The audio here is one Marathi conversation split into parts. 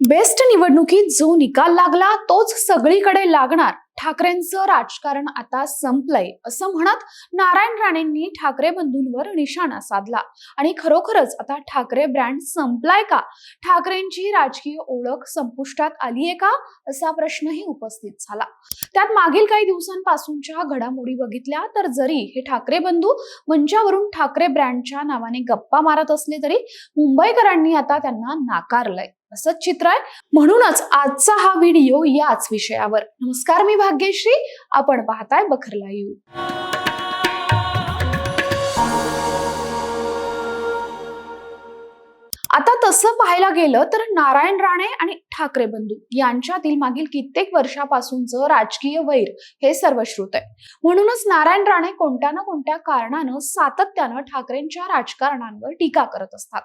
बेस्ट निवडणुकीत जो निकाल लागला तोच सगळीकडे लागणार. ठाकरेंचं राजकारण आता संपलंय असं म्हणत नारायण राणेंनी ठाकरे बंधूंवर निशाणा साधला. आणि खरोखरच आता ठाकरे ब्रँड संपलाय का? ठाकरेंची राजकीय ओळख संपुष्टात आलीये का? असा प्रश्नही उपस्थित झाला. त्यात मागील काही दिवसांपासूनच्या घडामोडी बघितल्या तर जरी हे ठाकरे बंधू मंचावरून ठाकरे ब्रँडच्या नावाने गप्पा मारत असले तरी मुंबईकरांनी आता त्यांना नाकारलंय. असंच चित्र आहे. म्हणूनच आजचा हा व्हिडिओ याच विषयावर. नमस्कार मी भाग्यश्री. आपण पाहताय बखरला यू. आता तसं पाहायला गेलं तर नारायण राणे आणि ठाकरे बंधू यांच्यातील मागील कित्येक वर्षापासूनचं राजकीय वैर हे सर्वश्रुत आहे. म्हणूनच नारायण राणे कोणत्या ना कोणत्या कारणानं सातत्यानं ठाकरेंच्या राजकारणांवर टीका करत असतात.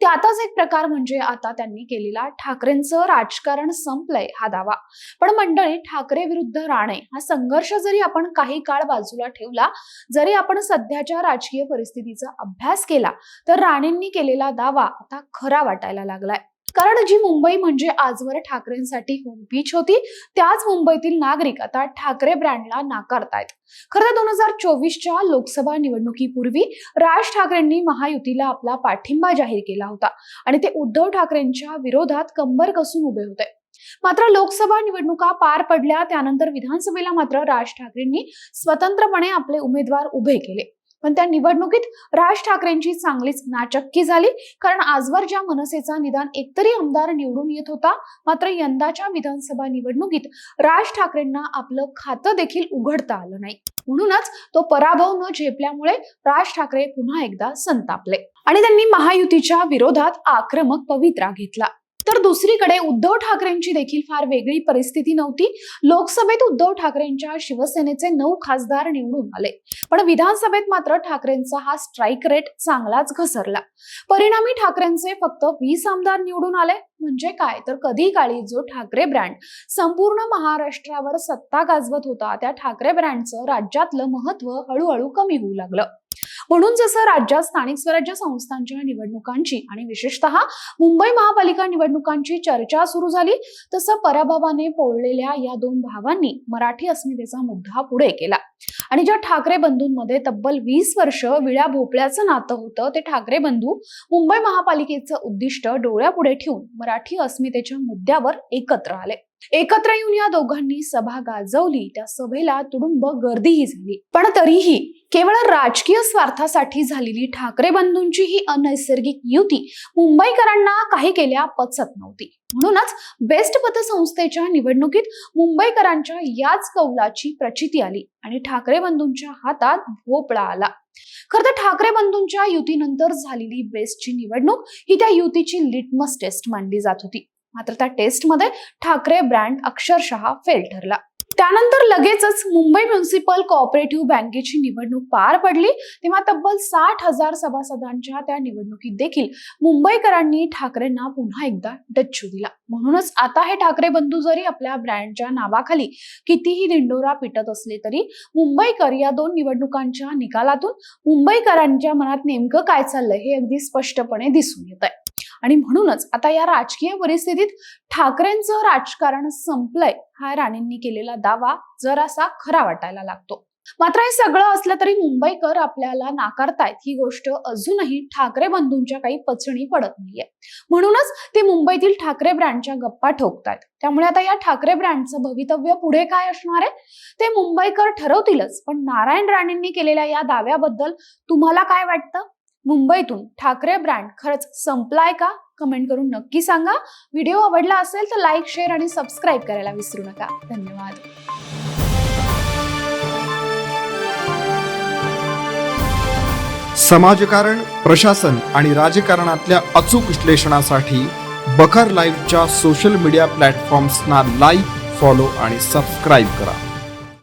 त्यातच एक प्रकार म्हणजे आता त्यांनी केलेला ठाकरेंचं राजकारण संपलंय हा दावा. पण मंडळी ठाकरे विरुद्ध राणे हा संघर्ष जरी आपण काही काळ बाजूला ठेवला जरी आपण सध्याच्या राजकीय परिस्थितीचा अभ्यास केला तर राणेंनी केलेला दावा आता खरा वाटायला लागलाय. कारण जी मुंबई म्हणजे आजवर ठाकरेंसाठी होम बीच होती त्याच मुंबईतील नागरिक आता ठाकरे ब्रँडला नाकारतायत. खरं तर दोन हजार चोवीसच्या लोकसभा निवडणुकीपूर्वी राज ठाकरेंनी महायुतीला आपला पाठिंबा जाहीर केला होता आणि ते उद्धव ठाकरेंच्या विरोधात कंबर कसून उभे होते. मात्र लोकसभा निवडणुका पार पडल्या त्यानंतर विधानसभेला मात्र राज ठाकरेंनी स्वतंत्रपणे आपले उमेदवार उभे केले. पण त्या निवडणुकीत राज ठाकरेंची चांगलीच नाचक्की झाली. कारण आजवर ज्या मनसेचा निदान एकतरी आमदार निवडून येत होता मात्र यंदाच्या विधानसभा निवडणुकीत राज ठाकरेंना आपलं खातं देखील उघडता आलं नाही. म्हणूनच तो पराभव न झेपल्यामुळे राज ठाकरे पुन्हा एकदा संतापले. आणि त्यांनी महायुतीच्या विरोधात आक्रमक पवित्रा घेतला. तर दुसरीकडे उद्धव ठाकरेंची देखील फार वेगळी परिस्थिती नव्हती. लोकसभेत उद्धव ठाकरेंच्या शिवसेनेचे नऊ खासदार निवडून आले. पण विधानसभेत मात्र ठाकरेंचा हा स्ट्राईक रेट चांगलाच घसरला. परिणामी ठाकरेंचे फक्त वीस आमदार निवडून आले. म्हणजे काय? तर कधी काळी जो ठाकरे ब्रँड संपूर्ण महाराष्ट्रावर सत्ता गाजवत होता त्या ठाकरे ब्रँडचं राज्यातलं महत्त्व हळूहळू कमी होऊ लागलं. म्हणून जसं राज्यात स्थानिक स्वराज्य संस्थांच्या निवडणुकांची आणि विशेषतः मुंबई महापालिका निवडणुकांची चर्चा सुरू झाली तसं पराभवाने पोळलेल्या या दोन भावांनी मराठी अस्मितेचा मुद्दा पुढे केला. आणि ज्या ठाकरे बंधूंमध्ये तब्बल वीस वर्ष विळ्या भोपळ्याचं नातं होतं ते ठाकरे बंधू मुंबई महापालिकेचं उद्दिष्ट डोळ्यापुढे ठेवून मराठी अस्मितेच्या मुद्द्यावर एकत्र आले. एकत्र येऊन या दोघांनी सभा गाजवली त्या सभेला तुडुंब गर्दीही झाली. पण तरीही केवळ राजकीय स्वार्थासाठी झालेली ठाकरे बंधूंची ही अनैसर्गिक युती मुंबईकरांना काही केल्या पचत नव्हती. म्हणूनच बेस्ट पतसंस्थेच्या निवडणुकीत मुंबईकरांच्या याच कौलाची प्रचिती आली आणि ठाकरे बंधूंच्या हातात भोपळा आला. खर तर ठाकरे बंधूंच्या युतीनंतर झालेली बेस्टची निवडणूक ही त्या युतीची लिटमस टेस्ट मानली जात होती. मात्र त्या टेस्टमध्ये ठाकरे ब्रँड अक्षरशः फेल ठरला. त्यानंतर लगेचच मुंबई म्युन्सिपल कोऑपरेटिव्ह बँकेची निवडणूक पार पडली. तेव्हा तब्बल साठ हजार सभासदांच्या त्या निवडणुकीत देखील मुंबईकरांनी ठाकरेंना पुन्हा एकदा डच्चू दिला. म्हणूनच आता हे ठाकरे बंधू जरी आपल्या ब्रँडच्या नावाखाली कितीही दिंडोरा पिटत असले तरी मुंबईकर या दोन निवडणुकांच्या निकालातून मुंबईकरांच्या मनात नेमकं काय चाललंय हे अगदी स्पष्टपणे दिसून येत आहे आणि म्हणूनच आता या राजकीय परिस्थितीत ठाकरेंचं राजकारण संपलंय हा राणेंनी केलेला दावा जरासा खरा वाटायला लागतो. मात्र हे सगळं असलं तरी मुंबईकर आपल्याला नाकारतायत. ही गोष्ट अजूनही ठाकरे बंधूंच्या काही पचणी पडत नाहीये. म्हणूनच ते मुंबईतील ठाकरे ब्रँडच्या गप्पा ठोकतायत. त्यामुळे आता या ठाकरे ब्रँडचं भवितव्य पुढे काय असणार आहे? ते मुंबईकर ठरवतीलच. पण नारायण राणेंनी केलेल्या या दाव्याबद्दल तुम्हाला काय वाटतं? मुंबईतून ठाकरे ब्रँड खरंच संपलाय का? कमेंट करून नक्की सांगा. व्हिडिओ आवडला असेल तर लाईक शेअर आणि सबस्क्राईब करायला विसरू नका. धन्यवाद. समाजकारण प्रशासन आणि राजकारणातल्या अचूक विश्लेषणासाठी बखर लाईव्हच्या सोशल मीडिया प्लॅटफॉर्म्सना लाईक फॉलो आणि सबस्क्राईब करा.